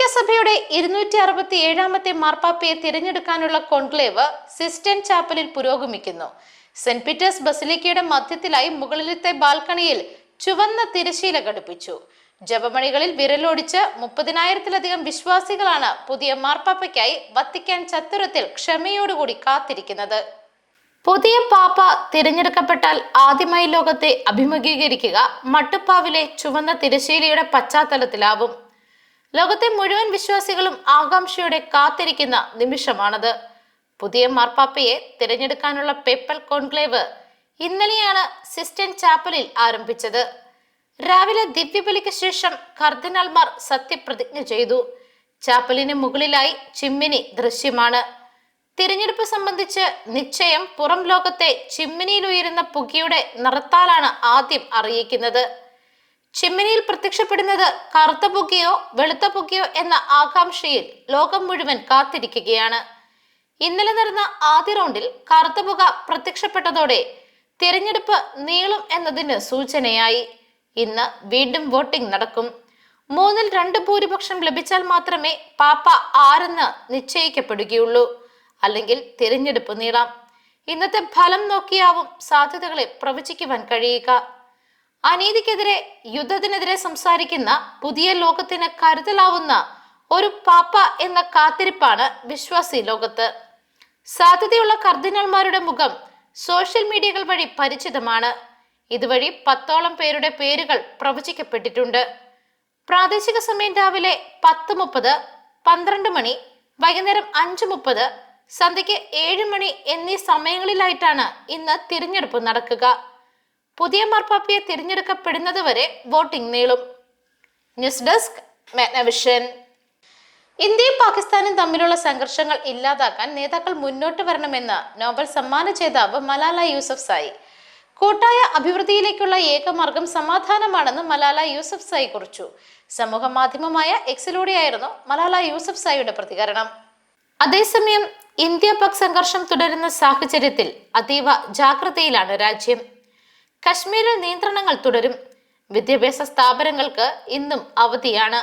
കത്തോലിക്ക ഇരുന്നൂറ്റി അറുപത്തി ഏഴാമത്തെ മാർപ്പാപ്പയെ തിരഞ്ഞെടുക്കാനുള്ള കോൺക്ലേവ് സിസ്റ്റൻ ചാപ്പലിൽ പുരോഗമിക്കുന്നു. സെന്റ് പീറ്റേഴ്സ് ബസിലിക്കയുടെ മധ്യത്തിലായി മുകളിലത്തെ ബാൽക്കണിയിൽ ചുവന്ന തിരശീല ഘടിപ്പിച്ചു. ജപമണികളിൽ വിരലോടിച്ച് മുപ്പതിനായിരത്തിലധികം വിശ്വാസികളാണ് പുതിയ മാർപ്പാപ്പയ്ക്കായി വത്തിക്കാൻ ചത്തുരത്തിൽ ക്ഷമയോടുകൂടി കാത്തിരിക്കുന്നത്. പുതിയ പാപ്പ തിരഞ്ഞെടുക്കപ്പെട്ടാൽ ആദ്യമായി ലോകത്തെ അഭിമുഖീകരിക്കുക മട്ടുപ്പാവിലെ ചുവന്ന തിരശീലയുടെ പശ്ചാത്തലത്തിലാവും. ലോകത്തെ മുഴുവൻ വിശ്വാസികളും ആകാംക്ഷയോടെ കാത്തിരിക്കുന്ന നിമിഷമാണത്. പുതിയ മാർപ്പാപ്പയെ തിരഞ്ഞെടുക്കാനുള്ള പേപ്പൽ കോൺക്ലേവ് ഇന്നലെയാണ് സിസ്റ്റൻ ചാപ്പലിൽ ആരംഭിച്ചത്. രാവിലെ ദിവ്യബലിക്ക് ശേഷം കർദിനാൾമാർ സത്യപ്രതിജ്ഞ ചെയ്തു. ചാപ്പലിന് മുകളിലായി ചിമ്മിനി ദൃശ്യമാണ്. തിരഞ്ഞെടുപ്പ് സംബന്ധിച്ച് നിശ്ചയം പുറം ലോകത്തെ ചിമ്മിനിയിൽ ഉയരുന്ന പുകയുടെ നിറത്താലാണ് ആദ്യം അറിയിക്കുന്നത്. ചിമ്മിനിയിൽ പ്രത്യക്ഷപ്പെടുന്നത് കറുത്ത പുകയോ വെളുത്ത പുകയോ എന്ന ആകാംക്ഷയിൽ ലോകം മുഴുവൻ കാത്തിരിക്കുകയാണ്. ഇന്നലെ നടന്ന ആദ്യ റൗണ്ടിൽ കറുത്ത പുക പ്രത്യക്ഷപ്പെട്ടതോടെ തിരഞ്ഞെടുപ്പ് നീളും എന്നതിന് സൂചനയായി. ഇന്ന് വീണ്ടും വോട്ടിംഗ് നടക്കും. മൂന്നിൽ രണ്ട് ഭൂരിപക്ഷം ലഭിച്ചാൽ മാത്രമേ പാപ്പ ആരെന്ന് നിശ്ചയിക്കപ്പെടുകയുള്ളൂ. അല്ലെങ്കിൽ തിരഞ്ഞെടുപ്പ് നീളാം. ഇന്നത്തെ ഫലം നോക്കിയാവും സാധ്യതകളെ പ്രവചിക്കുവാൻ കഴിയുക. അനീതിക്കെതിരെ യുദ്ധത്തിനെതിരെ സംസാരിക്കുന്ന പുതിയ ലോകത്തിന് കരുതലാവുന്ന ഒരു പാപ്പ എന്ന കാത്തിരിപ്പാണ് വിശ്വാസി ലോകത്ത്. സാധ്യതയുള്ള കർദിനാൾമാരുടെ മുഖം സോഷ്യൽ മീഡിയകൾ വഴി പരിചിതമാണ്. ഇതുവഴി പത്തോളം പേരുടെ പേരുകൾ പ്രവചിക്കപ്പെട്ടിട്ടുണ്ട്. പ്രാദേശിക സമയം രാവിലെ പത്ത് മുപ്പത് പന്ത്രണ്ട് മണി വൈകുന്നേരം അഞ്ച് മുപ്പത് സന്ധ്യയ്ക്ക് ഏഴ് മണി എന്നീ സമയങ്ങളിലായിട്ടാണ് ഇന്ന് തിരഞ്ഞെടുപ്പ് നടക്കുക. പുതിയ മാർപ്പാപ്പയെ തിരഞ്ഞെടുക്കപ്പെടുന്നതുവരെ വോട്ടിംഗ് നീളും. News desk Magnavision. ഇന്ത്യയും പാകിസ്ഥാനും തമ്മിലുള്ള സംഘർഷങ്ങൾ ഇല്ലാതാക്കാൻ നേതാക്കൾ മുന്നോട്ട് വരണമെന്ന് നോബൽ സമ്മാന ജേതാവ് മലാല യൂസഫ് സായി. കൂട്ടായ അഭിവൃദ്ധിയിലേക്കുള്ള ഏകമാർഗം സമാധാനമാണെന്ന് മലാല യൂസഫ് സായി കുറിച്ചു. സമൂഹ മാധ്യമമായ എക്സിലൂടെയായിരുന്നു മലാല യൂസഫ് സായിയുടെ പ്രതികരണം. അതേസമയം ഇന്ത്യ പാക് സംഘർഷം തുടരുന്ന സാഹചര്യത്തിൽ അതീവ ജാഗ്രതയിലാണ് രാജ്യം. കശ്മീരിൽ നിയന്ത്രണങ്ങൾ തുടരും. വിദ്യാഭ്യാസ സ്ഥാപനങ്ങൾക്ക് ഇന്നും അവധിയാണ്.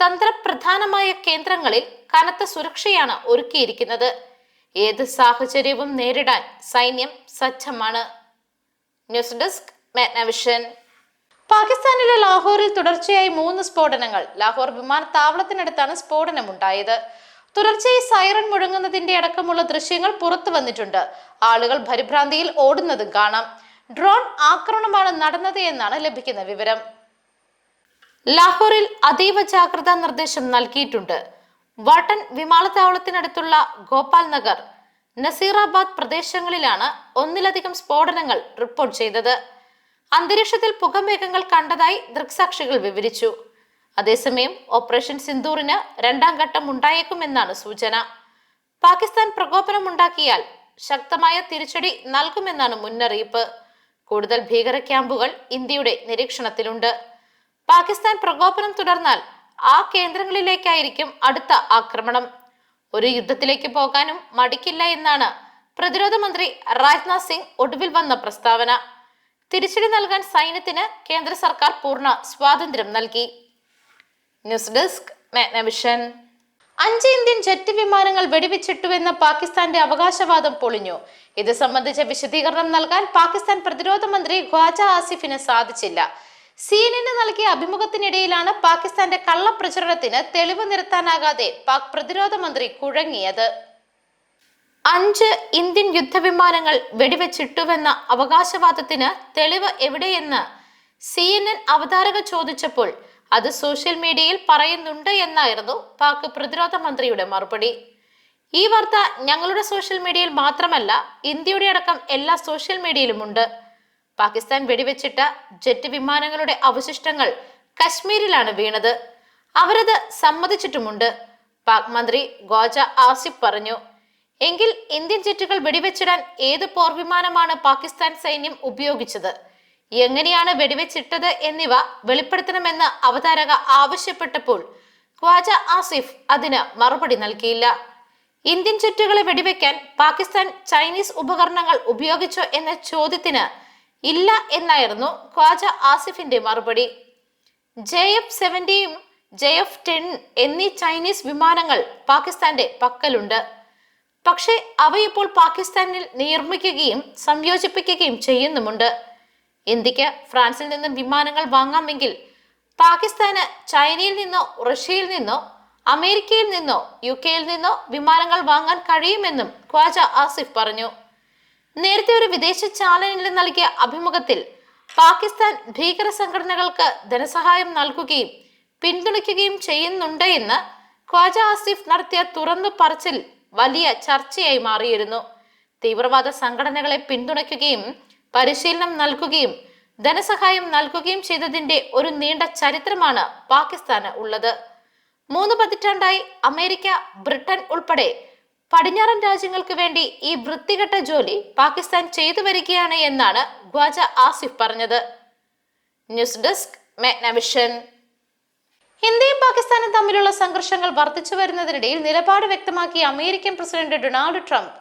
തന്ത്രപ്രധാനമായ കേന്ദ്രങ്ങളിൽ കനത്ത സുരക്ഷയാണ് ഒരുക്കിയിരിക്കുന്നത്. ഏത് സാഹചര്യവും നേരിടാൻ സൈന്യം സജ്ജമാണ്. ന്യൂസ് ഡെസ്ക് മാഗ്നവിഷൻ പാകിസ്ഥാനിലെ ലാഹോറിൽ തുടർച്ചയായി മൂന്ന് സ്ഫോടനങ്ങൾ. ലാഹോർ വിമാനത്താവളത്തിനടുത്താണ് സ്ഫോടനമുണ്ടായത്. തുടർച്ചയായി സൈറൺ മുഴങ്ങുന്നതിന്റെ അടക്കമുള്ള ദൃശ്യങ്ങൾ പുറത്തു വന്നിട്ടുണ്ട് ആളുകൾ പരിഭ്രാന്തിയിൽ ഓടുന്നതും കാണാം. ഡ്രോൺ ആക്രമണമാണ് നടന്നത് എന്നാണ് ലഭിക്കുന്ന വിവരം. ലാഹോറിൽ അതീവ ജാഗ്രതാ നിർദ്ദേശം നൽകിയിട്ടുണ്ട്. വാട്ടൻ വിമാനത്താവളത്തിനടുത്തുള്ള ഗോപാൽ നഗർ നസീറാബാദ് പ്രദേശങ്ങളിലാണ് ഒന്നിലധികം സ്ഫോടനങ്ങൾ റിപ്പോർട്ട് ചെയ്തത്. അന്തരീക്ഷത്തിൽ പുകമേഘങ്ങൾ കണ്ടതായി ദൃക്സാക്ഷികൾ വിവരിച്ചു. അതേസമയം ഓപ്പറേഷൻ സിന്ദൂറിന് രണ്ടാം ഘട്ടം ഉണ്ടായേക്കുമെന്നാണ് സൂചന. പാകിസ്ഥാൻ പ്രകോപനമുണ്ടാക്കിയാൽ ശക്തമായ തിരിച്ചടി നൽകുമെന്നാണ് മുന്നറിയിപ്പ്. കൂടുതൽ ഭീകര ക്യാമ്പുകൾ ഇന്ത്യയുടെ നിരീക്ഷണത്തിലുണ്ട്. പാകിസ്ഥാൻ പ്രകോപനം തുടർന്നാൽ ആ കേന്ദ്രങ്ങളിലേക്കായിരിക്കും അടുത്ത ആക്രമണം. ഒരു യുദ്ധത്തിലേക്ക് പോകാനും മടിക്കില്ല എന്നാണ് പ്രതിരോധ മന്ത്രി രാജ്നാഥ് സിംഗ് ഒടുവിൽ വന്ന പ്രസ്താവന. തിരിച്ചടി നൽകാൻ സൈന്യത്തിന് കേന്ദ്ര സർക്കാർ പൂർണ സ്വാതന്ത്ര്യം നൽകി. News desk Magnavision. അഞ്ച് ഇന്ത്യൻ ജെറ്റ് വിമാനങ്ങൾ വെടിവെച്ചിട്ടുവെന്ന പാകിസ്ഥാന്റെ അവകാശവാദം പൊളിഞ്ഞു. ഇത് സംബന്ധിച്ച വിശദീകരണം നൽകാൻ പാകിസ്ഥാൻ പ്രതിരോധ മന്ത്രി ഖ്വാജ ആസിഫിന് സാധിച്ചില്ല. സീനിന് നൽകിയ അഭിമുഖത്തിനിടയിലാണ് പാകിസ്ഥാന്റെ കള്ളപ്രചരണത്തിന് തെളിവ് നിരത്താനാകാതെ പാക് പ്രതിരോധ മന്ത്രി കുഴങ്ങിയത്. അഞ്ച് ഇന്ത്യൻ യുദ്ധവിമാനങ്ങൾ വെടിവെച്ചിട്ടുവെന്ന അവകാശവാദത്തിന് തെളിവ് എവിടെയെന്ന് സി എൻ എൻ അവതാരക ചോദിച്ചപ്പോൾ അത് സോഷ്യൽ മീഡിയയിൽ പറയുന്നുണ്ട് എന്നായിരുന്നു പാക് പ്രതിരോധ മന്ത്രിയുടെ മറുപടി. ഈ വാർത്ത ഞങ്ങളുടെ സോഷ്യൽ മീഡിയയിൽ മാത്രമല്ല ഇന്ത്യയുടെ അടക്കം എല്ലാ സോഷ്യൽ മീഡിയയിലുമുണ്ട്. പാകിസ്ഥാൻ വെടിവെച്ചിട്ട ജെറ്റ് വിമാനങ്ങളുടെ അവശിഷ്ടങ്ങൾ കശ്മീരിലാണ് വീണത്. അവരത് സമ്മതിച്ചിട്ടുമുണ്ട് പാക് മന്ത്രി ഗോജ ആസിഫ് പറഞ്ഞു. എങ്കിൽ ഇന്ത്യൻ ജെറ്റുകൾ വെടിവെച്ചിടാൻ ഏത് പോർവിമാനമാണ് പാകിസ്ഥാൻ സൈന്യം ഉപയോഗിച്ചത്? എങ്ങനെയാണ് വെടിവെച്ചിട്ടത് എന്നിവ വെളിപ്പെടുത്തണമെന്ന് അവതാരക ആവശ്യപ്പെട്ടപ്പോൾ ഖ്വാജ ആസിഫ് അതിന് മറുപടി നൽകിയില്ല. ഇന്ത്യൻ ചുറ്റുകളെ വെടിവെക്കാൻ പാകിസ്ഥാൻ ചൈനീസ് ഉപകരണങ്ങൾ ഉപയോഗിച്ചോ എന്ന ചോദ്യത്തിന് ഇല്ല എന്നായിരുന്നു ഖ്വാജ ആസിഫിന്റെ മറുപടി. ജെ എഫ് സെവന്റിയും ജെ എഫ് ടെൻ എന്നീ ചൈനീസ് വിമാനങ്ങൾ പാകിസ്ഥാന്റെ പക്കലുണ്ട്. പക്ഷേ അവയിപ്പോൾ പാകിസ്ഥാനിൽ നിർമ്മിക്കുകയും സംയോജിപ്പിക്കുകയും ചെയ്യുന്നുമുണ്ട്. ഇന്ത്യയ്ക്ക് ഫ്രാൻസിൽ നിന്നും വിമാനങ്ങൾ വാങ്ങാമെങ്കിൽ പാകിസ്ഥാന് ചൈനയിൽ നിന്നോ റഷ്യയിൽ നിന്നോ അമേരിക്കയിൽ നിന്നോ യു കെയിൽ നിന്നോ വിമാനങ്ങൾ വാങ്ങാൻ കഴിയുമെന്നും ഖ്വാജ ആസിഫ് പറഞ്ഞു. നേരത്തെ ഒരു വിദേശ ചാനലിന് നൽകിയ അഭിമുഖത്തിൽ പാകിസ്ഥാൻ ഭീകര സംഘടനകൾക്ക് ധനസഹായം നൽകുകയും പിന്തുണയ്ക്കുകയും ചെയ്യുന്നുണ്ട് എന്ന് ഖ്വാജ ആസിഫ് നടത്തിയ തുറന്നു പറച്ചിൽ വലിയ ചർച്ചയായി മാറിയിരുന്നു. തീവ്രവാദ സംഘടനകളെ പിന്തുണയ്ക്കുകയും പരിശീലനം നൽകുകയും ധനസഹായം നൽകുകയും ചെയ്തതിന്റെ ഒരു നീണ്ട ചരിത്രമാണ് പാകിസ്ഥാന് ഉള്ളത്. മൂന്ന് പതിറ്റാണ്ടായി അമേരിക്ക ബ്രിട്ടൻ ഉൾപ്പെടെ പടിഞ്ഞാറൻ രാജ്യങ്ങൾക്ക് വേണ്ടി ഈ വൃത്തികെട്ട ജോലി പാകിസ്ഥാൻ ചെയ്തു വരികയാണ് എന്നാണ് ഖ്വാജ ആസിഫ് പറഞ്ഞത്. ന്യൂസ് ഡെസ്ക് മെഗ്നവിഷൻ ഇന്ത്യയും പാകിസ്ഥാനും തമ്മിലുള്ള സംഘർഷങ്ങൾ വർദ്ധിച്ചു വരുന്നതിനിടയിൽ നിലപാട് വ്യക്തമാക്കിയ അമേരിക്കൻ പ്രസിഡന്റ് ഡൊണാൾഡ് ട്രംപ്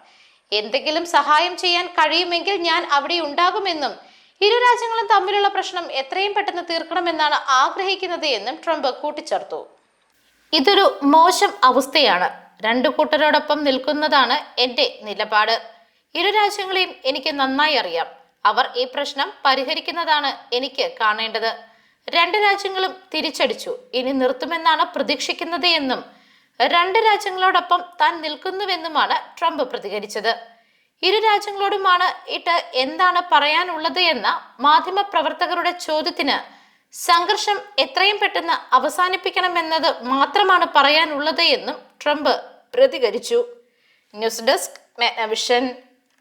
എന്തെങ്കിലും സഹായം ചെയ്യാൻ കഴിയുമെങ്കിൽ ഞാൻ അവിടെ ഉണ്ടാകുമെന്നും ഇരു രാജ്യങ്ങളും തമ്മിലുള്ള പ്രശ്നം എത്രയും പെട്ടെന്ന് തീർക്കണമെന്നാണ് ആഗ്രഹിക്കുന്നത് എന്നും ട്രംപ് കൂട്ടിച്ചേർത്തു. ഇതൊരു മോശം അവസ്ഥയാണ്. രണ്ടു കൂട്ടരോടൊപ്പം നിൽക്കുന്നതാണ് എന്റെ നിലപാട്. ഇരു രാജ്യങ്ങളെയും എനിക്ക് നന്നായി അറിയാം. അവർ ഈ പ്രശ്നം പരിഹരിക്കുന്നതാണ് എനിക്ക് കാണേണ്ടത്. രണ്ട് രാജ്യങ്ങളും തിരിച്ചടിച്ചു. ഇനി നിർത്തുമെന്നാണ് പ്രതീക്ഷിക്കുന്നത് എന്നും രണ്ട് രാജ്യങ്ങളോടൊപ്പം താൻ നിൽക്കുന്നുവെന്നുമാണ് ട്രംപ് പ്രതികരിച്ചത്. ഇരു രാജ്യങ്ങളോടുമാണ് ഇട്ട് എന്താണ് പറയാനുള്ളത് എന്ന മാധ്യമ പ്രവർത്തകരുടെ ചോദ്യത്തിന് സംഘർഷം എത്രയും പെട്ടെന്ന് അവസാനിപ്പിക്കണമെന്നത് മാത്രമാണ് പറയാനുള്ളത് എന്നും ട്രംപ് പ്രതികരിച്ചു. News desk Magnavision.